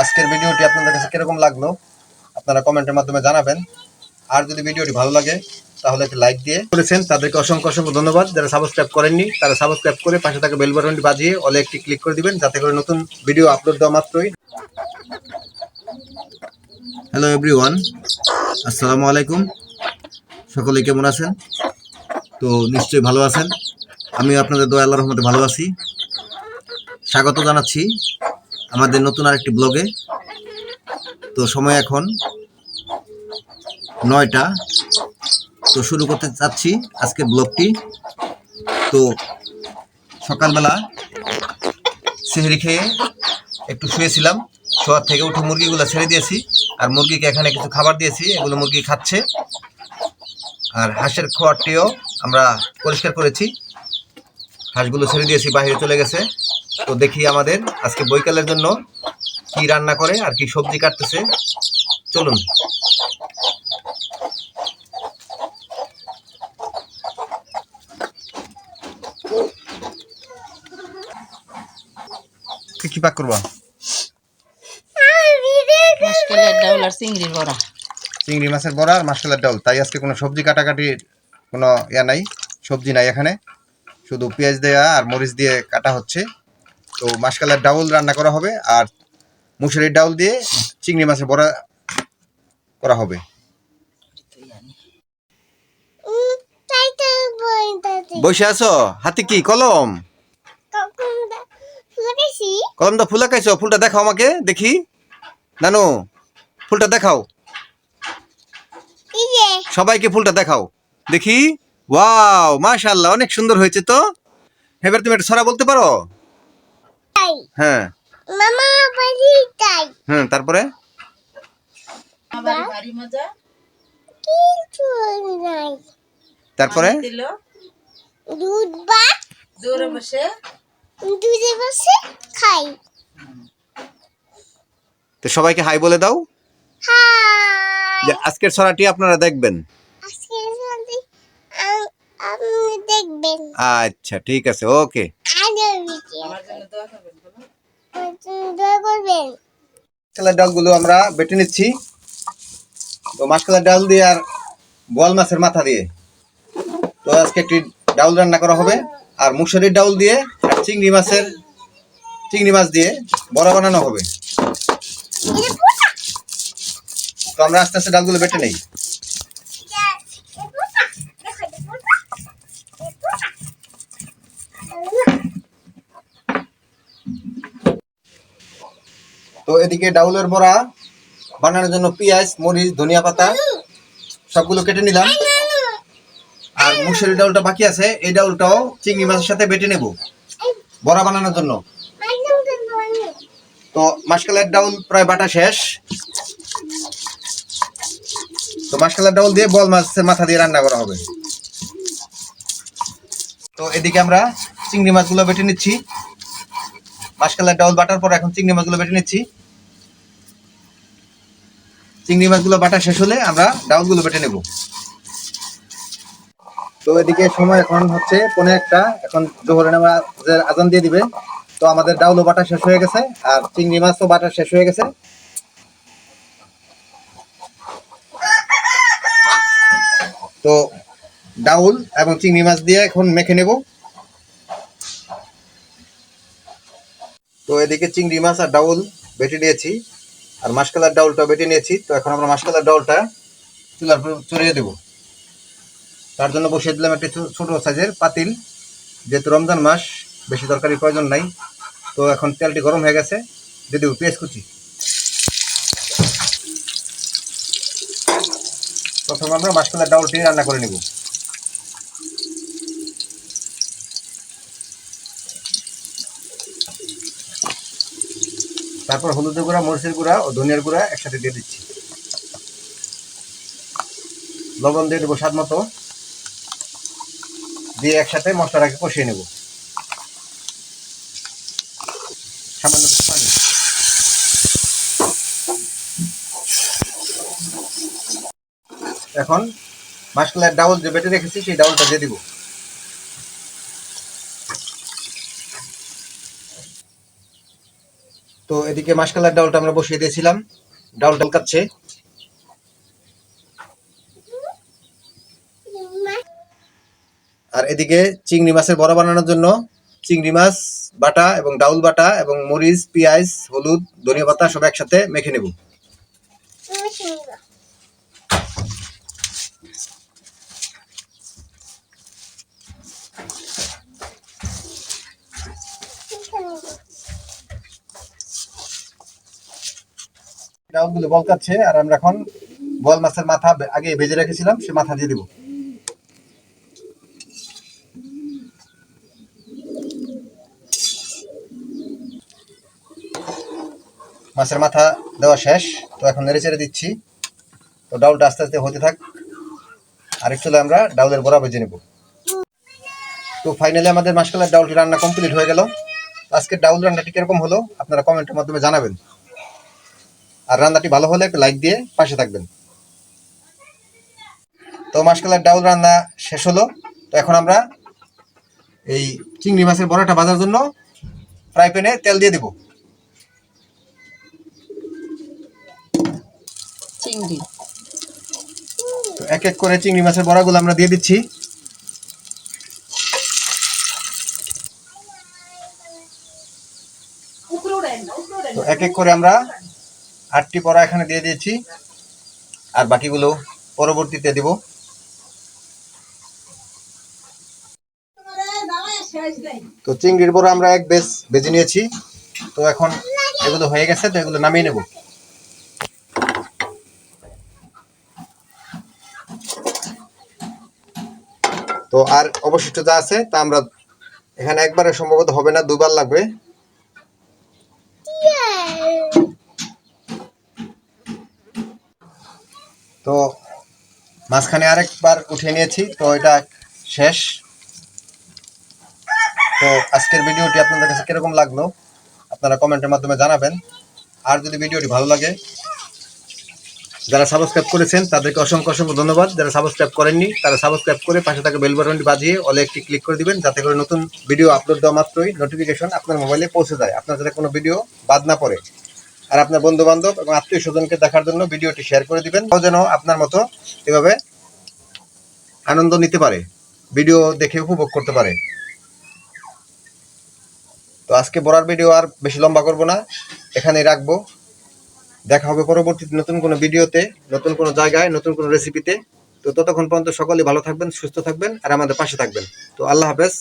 আজকের ভিডিওটি আপনাদের কাছে কীরকম লাগল, আপনারা কমেন্টের মাধ্যমে জানাবেন। আর যদি ভিডিওটি ভালো লাগে, তাহলে একটি লাইক দিয়ে করেছেন, তাদেরকে অসংখ্য অসংখ্য ধন্যবাদ। যারা সাবস্ক্রাইব করেননি, তারা সাবস্ক্রাইব করে পাশে থাকা বেল বাটনটি বাজিয়ে অলে একটি ক্লিক করে দিবেন, যাতে করে নতুন ভিডিও আপলোড দেওয়া মাত্রই। হ্যালো এভরিওয়ান আসসালামু আলাইকুম। সকলে কেমন আছেন? তো নিশ্চয়ই ভালো আছেন। আমি আপনাদের দয়া রহমতে ভালো আছি। স্বাগত জানাচ্ছি। আমাদের নতুন আরেকটি ব্লগে। তো সময় এখন নয়টা। তো শুরু করতে চাচ্ছি আজকের ব্লগটি। তো সকালবেলা সেহরি খেয়ে একটু শুয়েছিলাম। শোয়ার থেকে উঠে মুরগিগুলো ছেড়ে দিয়েছি আর মুরগিকে এখানে কিছু খাবার দিয়েছি। এগুলো মুরগি খাচ্ছে। আর হাঁসের খোয়ারটিও আমরা পরিষ্কার করেছি। হাঁসগুলো ছেড়ে দিয়েছি, বাইরে চলে গেছে। তো দেখি আমাদের আজকে বৈকালের জন্য কি রান্না করে আর কি সবজি কাটতেছে। চলুন। কি কি পাক করবা? মুশকিলের ডাউল আর চিংড়ির বড়া। চিংড়ি মাছের বড়া আর মাসকালের ডাউল। তাই আজকে কোনো সবজি কাটাকাটির কোনো ইয়া নাই সবজি নাই এখানে। শুধু পেঁয়াজ দেওয়া আর মরিচ দিয়ে কাটা হচ্ছে। তো মাসকালের ডাউল রান্না করা হবে আর মুসুরির ডাউল দিয়ে চিংড়ি মাছের বড়া করা হবে। বসে আছো? হাতে কি? কলম? কলমটা ফুলা খাইছো ফুলটা দেখাও আমাকে, দেখি। নানু, ফুলটা দেখাও। সবাইকে ফুলটা দেখাও। দেখি। ওয়াও, মাশাআল্লাহ, অনেক সুন্দর হয়েছে তো। এবার তুমি একটা ছড়া বলতে পারো? হ্যাঁ। মামা বাড়ি হুম তারপরে? আমার মজা? কিছু নাই। তারপরে? দুধ জোরে বসে? দুধে বসে খাই। তো সবাইকে হাই বলে দাও। হাই। আজকের ছড়াটি আপনারা দেখবেন। আজকে সাথে আপনি দেখবেন। আচ্ছা ঠিক আছে ওকে। ডালগুলো আমরা বেটে নিচ্ছি। তো মাসকালের ডাল দিয়ে আর বোয়াল মাছের মাথা দিয়ে। তো আজকে একটি ডাউল রান্না করা হবে। আর মুসুরির ডাউল দিয়ে আর চিংড়ি মাছের চিংড়ি মাছ দিয়ে বড়া বানানো হবে। তো আমরা আস্তে আস্তে ডালগুলো বেটে নেই। এদিকে ডাউলের বড়া, বানানোর জন্য পেঁয়াজ, মরিচ, ধনিয়া পাতা, সবগুলো কেটে নিলাম। আর মুসুরি ডাউলটা বাকি আছে, এই ডাউলটাও চিংড়ি মাছের সাথে বেটে নেব বড়া বানানোর জন্য। তো মাসকালের ডাউল প্রায় বাটা শেষ। তো মাসকালের ডাউল দিয়ে বল মাছের মাথা দিয়ে রান্না করা হবে। তো এদিকে আমরা চিংড়ি মাছগুলো বেটে নিচ্ছি। মাসকালের ডাউল বাটার পর এখন চিংড়ি মাছগুলো বেটে নিচ্ছি। চিংড়ি মাছগুলো বাটা শেষ হলে আমরা ডাউলগুলো বেটে নেব। তো এদিকে সময় এখন হচ্ছে পনেরো একটা। এখন জোহরের নামাজের আজান দিয়ে দিবে। তো আমাদের ডাউলও বাটা শেষ হয়ে গেছে আর চিংড়ি মাছও বাটা শেষ হয়ে গেছে। তো ডাউল এবং চিংড়ি মাছ দিয়ে এখন মেখে নেব। তো এদিকে চিংড়ি মাছ আর ডাউল বেটে নিয়েছি। আর মাসকালার ডাউলটা বেটে নিয়েছি, তো এখন আমরা মাসকালার ডাউলটা চুলার চড়িয়ে দেব। তার জন্য বসিয়ে দিলাম একটি ছোটো ছোট সাইজের পাতিল। যেহেতু রমজান মাস, বেশি তরকারির প্রয়োজন নাই, তো এখন তেলটি গরম হয়ে গেছে। দিয়ে দেবো পেঁয়াজ কুচি। প্রথমে আমরা মাসকালার ডাউলটি রান্না করে নেব। তারপর হলুদের গুঁড়া, মরিচের গুঁড়া ও ধনিয়ার গুঁড়া একসাথে দিয়ে দিচ্ছি। লবণ দিয়ে দেবো স্বাদ মতো। দিয়ে একসাথে মশলাটাকে কষিয়ে নেব। সামান্য পানি। এখন মাসকালের ডাউল যে বেটে রেখেছি, সেই ডাউলটা দিয়ে দিব। তো এদিকে মাসকালার ডাউলটা আমরা বসিয়ে দিয়েছিলাম। ডাল কাচ্ছে আর এদিকে চিংড়ি মাছের বড়া বানানোর জন্য চিংড়ি মাছ, বাটা এবং ডাউল বাটা এবং মরিচ, পেঁয়াজ, হলুদ, ধনিয়া পাতা সব একসাথে মেখে নেব। ডাউলগুলো বলকাচ্ছে আর আমরা এখন বল মাছের মাথা আগে ভেজে রেখেছিলাম, সে মাথা দিয়ে দিব। মাছের মাথা দেওয়া শেষ, তো এখন নেড়ে চেড়ে দিচ্ছি। তো ডাউলটা আস্তে আস্তে হতে থাক। আরেক চলে আমরা ডাউলের বড়া ভেজে নেব। তো ফাইনালি আমাদের মাসকালের ডাউলটি রান্না কমপ্লিট হয়ে গেল। আজকের ডাউল রান্নাটি কীরকম হলো, আপনারা কমেন্টের মাধ্যমে জানাবেন। আর রান্নাটি ভালো হলে একটা লাইক দিয়ে পাশে থাকবেন। তো মাসকালের ডাউল রান্না শেষ হলো। তো এখন আমরা এই চিংড়ি মাছের বড়াটা ভাজার জন্য ফ্রাই প্যানে তেল দিয়ে দিব। চিংড়ি। তো এক এক করে চিংড়ি মাছের বড়াগুলো আমরা দিয়ে দিচ্ছি। তো এক এক করে আমরা আটটি পড়া এখানে দিয়ে দিয়েছি। আর বাকিগুলো পরবর্তীতে দিব। তো চিংড়ির বড়া আমরা এক বেশ বেজে নিয়েছি। তো এখন এগুলো হয়ে গেছে, তো এগুলো নামিয়ে নেব। তো আর অবশিষ্ট যা আছে তা আমরা এখানে একবারে সম্ভবত হবে না, দুবার লাগবে। তো মাঝখানে আরেকবার উঠিয়ে নিয়েছি, তো এটা শেষ। তো আজকের ভিডিওটি আপনাদের কাছে কীরকম লাগল, আপনারা কমেন্টের মাধ্যমে জানাবেন। আর যদি ভিডিওটি ভালো লাগে, যারা সাবস্ক্রাইব করেছেন, তাদেরকে অসংখ্য অসংখ্য ধন্যবাদ। যারা সাবস্ক্রাইব করেননি, তারা সাবস্ক্রাইব করে পাশে থাকা বেল বাটনটি বাজিয়ে অলে একটি ক্লিক করে দিবেন, যাতে করে নতুন ভিডিও আপলোড দেওয়া মাত্রই নোটিফিকেশন আপনার মোবাইলে পৌঁছে যায়। আপনার যাতে কোনো ভিডিও বাদ না পড়ে। আর আপনার বন্ধু বান্ধব এবং আত্মীয় স্বজনকে দেখার জন্য ভিডিওটি শেয়ার করে দিবেন। যেন আপনার মতো এভাবে আনন্দ নিতে পারে, ভিডিও দেখে উপভোগ করতে পারে। তো আজকে বড়ার ভিডিও আর বেশি লম্বা করব না, এখানেই রাখব। দেখা হবে পরবর্তীতে নতুন কোনো ভিডিওতে, নতুন কোনো জায়গায়, নতুন কোনো রেসিপিতে তো ততক্ষণ পর্যন্ত সকলে ভালো থাকবেন, সুস্থ থাকবেন, আর আমাদের পাশে থাকবেন। তো আল্লাহ হাফেজ।